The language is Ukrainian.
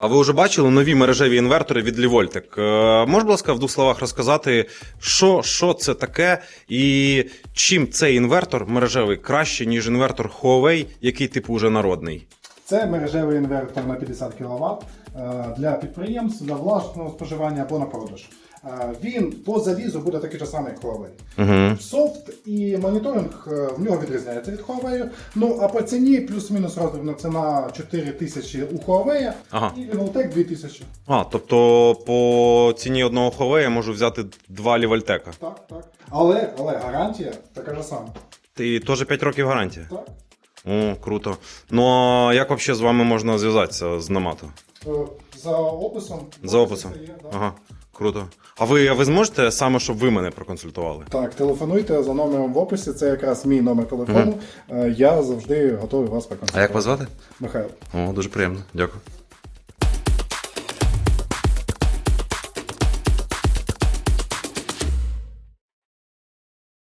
А ви вже бачили нові мережеві інвертори від Лівольтик? Можна, будь ласка, в двох словах розказати, що, що це таке, і чим цей інвертор мережевий краще, ніж інвертор Huawei, який типу вже народний? Це мережевий інвертор на 50 кВт для підприємств, для власного споживання або на продаж. Е, Він по залізу буде такий же самий, як Huawei. Угу. Софт і моніторинг е, в нього відрізняється від Huawei. Ну а по ціні плюс-мінус роздрібна ціна 4 тисячі у Huawei Ага. і Revoltec 2 тисячі. А, тобто по ціні одного Huawei я можу взяти два Лівольтека. Так, так. Але, але гарантія така ж сама. І теж 5 років гарантія. Так. О, круто. Ну а як взагалі з вами можна зв'язатися з Намато? Е, За описом. За описом. Є, да. Ага, круто. А ви, а ви зможете саме, щоб ви мене проконсультували? Так, телефонуйте за номером в описі. Це якраз мій номер телефону. Е, Я завжди готовий вас проконсультувати. звати? Михайло. О, дуже приємно. Дякую.